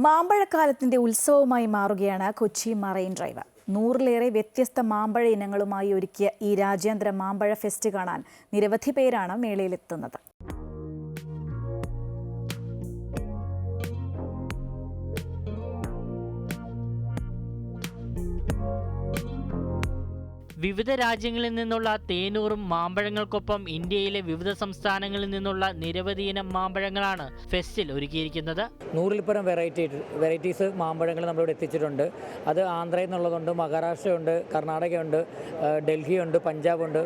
മാമ്പഴക്കാലത്തിന്റെ ഉത്സവമായി മാറുകയാണ് Kochi marine drive. നൂറിലേറെ വ്യത്യസ്ത മാമ്പഴ ഇനങ്ങളുമായി ഒരുക്കിയ ഈ രാജ്യാന്തര മാമ്പഴ ഫെസ്റ്റ് കാണാൻ നിരവധി പേരാണ് മേളയിലെത്തുന്നത്. വിവിധ രാജ്യങ്ങളിൽ നിന്നുള്ള തേനൂറും മാമ്പഴങ്ങൾക്കൊപ്പം ഇന്ത്യയിലെ വിവിധ സംസ്ഥാനങ്ങളിൽ നിന്നുള്ള നിരവധി ഇനം മാമ്പഴങ്ങളാണ് ഫെസ്റ്റിൽ ഒരുക്കിയിരിക്കുന്നത്. നൂറിൽ പരം വെറൈറ്റി വെറൈറ്റീസ് മാമ്പഴങ്ങൾ നമ്മളിവിടെ എത്തിച്ചിട്ടുണ്ട്. അത് ആന്ധ്രയിൽ നിന്നുള്ളതുണ്ട് മഹാരാഷ്ട്രയുണ്ട് കർണാടകയുണ്ട് ഡൽഹിയുണ്ട് പഞ്ചാബുണ്ട്.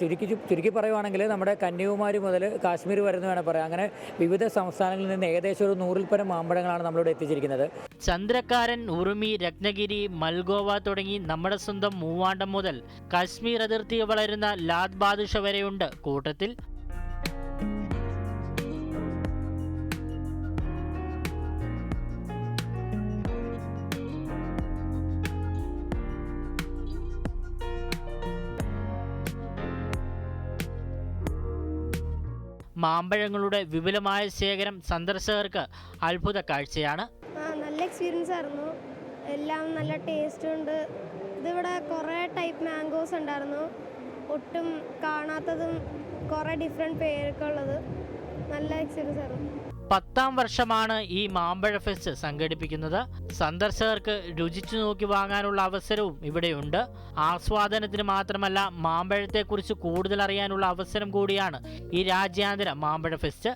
ചുരുക്കി ചുരുക്കി പറയുവാണെങ്കിൽ നമ്മുടെ കന്യാകുമാരി മുതൽ കാശ്മീർ വരെ എന്ന് വേണം പറയാം. അങ്ങനെ വിവിധ സംസ്ഥാനങ്ങളിൽ നിന്ന് ഏകദേശം ഒരു നൂറിൽ പരം മാമ്പഴങ്ങളാണ് നമ്മളിവിടെ എത്തിച്ചിരിക്കുന്നത്. ചന്ദ്രക്കാരൻ ഉറുമി രത്നഗിരി മൽഗോവ തുടങ്ങി നമ്മുടെ സ്വന്തം മൂവാണ്ടം മുതൽ കാശ്മീർ അതിർത്തി വളരുന്ന ലാദ് ബാദുഷ വരെയുണ്ട്. കൂട്ടത്തിൽ മാമ്പഴങ്ങളുടെ വിപുലമായ ശേഖരം സന്ദർശകർക്ക് അത്ഭുത കാഴ്ചയാണ്. നല്ല എക്സ്പീരിയൻസ് ആയിരുന്നു. എല്ലാം നല്ല ടേസ്റ്റ് ഉണ്ട്. ഇതിവിടെ കുറേ ടൈപ്പ് മാംഗോസ് ഉണ്ടായിരുന്നു. ഒട്ടും കാണാത്തതും കുറേ ഡിഫറെന്റ് പേരൊക്കെ ഉള്ളത്. നല്ല എക്സ്പീരിയൻസ് ആയിരുന്നു. പത്താം വർഷമാണ് ഈ മാമ്പഴ ഫെസ്റ്റ് സംഘടിപ്പിക്കുന്നത്. സന്ദർശകർക്ക് രുചിച്ചു നോക്കി വാങ്ങാനുള്ള അവസരവും ഇവിടെയുണ്ട്. ആസ്വാദനത്തിന് മാത്രമല്ല മാമ്പഴത്തെക്കുറിച്ച് കൂടുതൽ അറിയാനുള്ള അവസരം കൂടിയാണ് ഈ രാജ്യാന്തര മാമ്പഴ ഫെസ്റ്റ്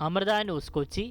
അമൃത ന്യൂസ് കൊച്ചി